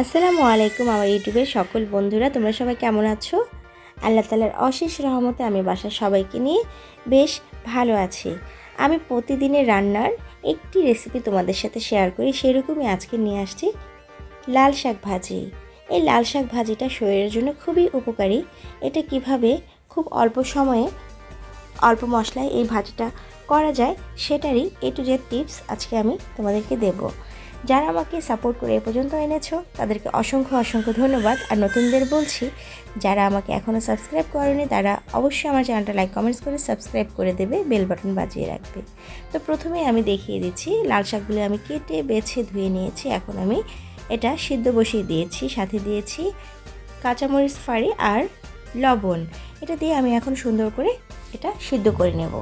আসসালামু আলাইকুম আমার ইউটিউবের সকল বন্ধুরা, তোমরা সবাই কেমন আছো? আল্লাহ তালার অশেষ রহমতে আমি বাসার সবাইকে নিয়ে বেশ ভালো আছি। আমি প্রতিদিনের রান্নার একটি রেসিপি তোমাদের সাথে শেয়ার করি, সেরকমই আজকে নিয়ে আসছি লাল শাক ভাজি। এই লাল শাক ভাজিটা শরীরের জন্য খুবই উপকারী। এটা কীভাবে খুব অল্প সময়ে অল্প মশলায় এই ভাজিটা করা যায়, সেটারই এ টু জেড টিপস আজকে আমি তোমাদেরকে দেবো। যারা আমাকে সাপোর্ট করে এ পর্যন্ত এনেছো, তাদেরকে অসংখ্য অসংখ্য ধন্যবাদ। আর নতুনদের বলছি, যারা আমাকে এখনও সাবস্ক্রাইব করেনি, তারা অবশ্যই আমার চ্যানেলটা লাইক কমেন্টস করে সাবস্ক্রাইব করে দেবে বেল বাটন বাজিয়ে রাখবে। তো প্রথমে আমি দেখিয়ে দিচ্ছি, লাল শাকগুলো আমি কেটে, বেছে, ধুয়ে নিয়েছি। এখন আমি এটা সিদ্ধ বসিয়ে দিয়েছি, সাথে দিয়েছি কাঁচামরিচ ফাড়ি আর লবণ। এটা দিয়ে আমি এখন সুন্দর করে এটা সিদ্ধ করে নেব।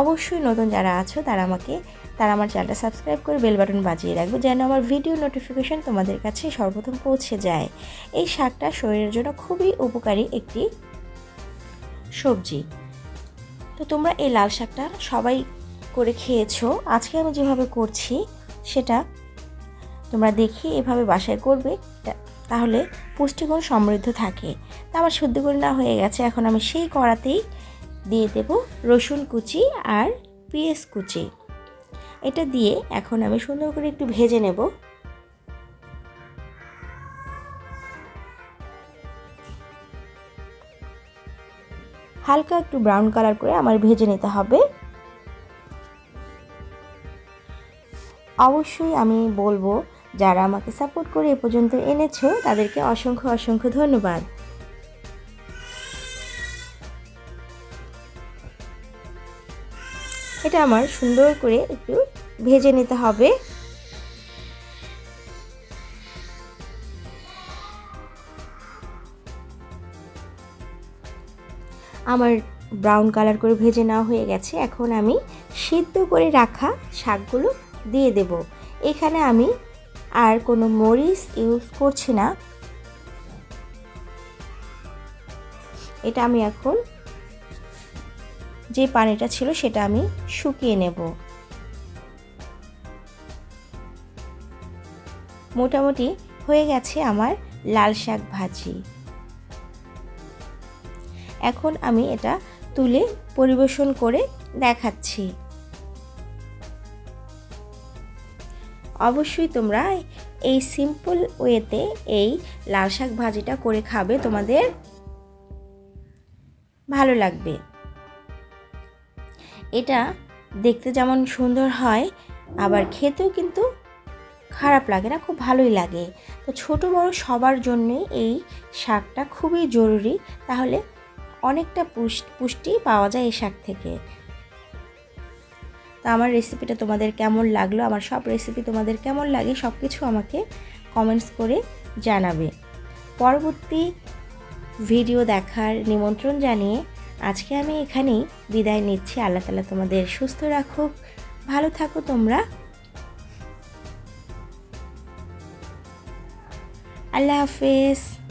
অবশ্যই নতুন যারা আছো, তারা আমাকে, তারা আমার চ্যানেলটা সাবস্ক্রাইব করে বেল বাটন বাজিয়ে রাখবে যেন আমার ভিডিও নোটিফিকেশন তোমাদের কাছে সর্বপ্রথম পৌঁছে যায়। এই শাকটা শরীরের জন্য খুবই উপকারী একটি সবজি। তো তোমরা এই লাল শাকটা সবাই করে খেয়েছো। আজকে আমি যেভাবে করছি সেটা তোমরা দেখি এভাবে বাসায় করবে তাহলে পুষ্টিগুণ সমৃদ্ধ থাকে। তা আমার শুদ্ধ করে না হয়ে গেছে, এখন আমি সেই কড়াতেই দিয়ে দেব রসুন কুচি আর পেঁয়াজ কুচি। এটা দিয়ে এখন আমি সুন্দর করে একটু ভেজে নেব। হালকা একটু ব্রাউন কালার করে আমার ভেজে নিতে হবে। অবশ্যই আমি বলব, যারা আমাকে সাপোর্ট করে এ পর্যন্ত এনেছো, তাদেরকে অসংখ্য অসংখ্য ধন্যবাদ। এটা আমার সুন্দর করে একটু ভেজে নিতে হবে। আমার ব্রাউন কালার করে ভেজে নেওয়া হয়ে গেছে। এখন আমি সিদ্ধ করে রাখা শাকগুলো দিয়ে দেব। এখানে আমি আর কোনো মরিচ ইউজ করছি না। এটা আমি এখন যে পানিটা ছিল সেটা আমি শুকিয়ে নেব। মোটামুটি হয়ে গেছে আমার লাল শাক ভাজি। এখন আমি এটা তুলে পরিবেশন করে দেখাচ্ছি। অবশ্যই তোমরা এই সিম্পল ওয়েতে এই লাল শাক ভাজিটা করে খাবে, তোমাদের ভালো লাগবে। এটা দেখতে যেমন সুন্দর হয়, আবার খেতেও কিন্তু খারাপ লাগে না, খুব ভালোই লাগে। তো ছোট বড় সবার জন্যে এই শাকটা খুবই জরুরি, তাহলে অনেকটা পুষ্টি পাওয়া যায় এই শাক থেকে। তো আমার রেসিপিটা তোমাদের কেমন লাগল, আমার সব রেসিপি তোমাদের কেমন লাগে সব কিছু আমাকে কমেন্টস করে জানাবে। পরবর্তী ভিডিও দেখার নিমন্ত্রণ জানিয়ে আজকে আমি এখানেই বিদায় নিচ্ছি। আল্লাহ তালা তোমাদের সুস্থ রাখুক। ভালো থাকো তোমরা। আল্লাহ হাফেজ।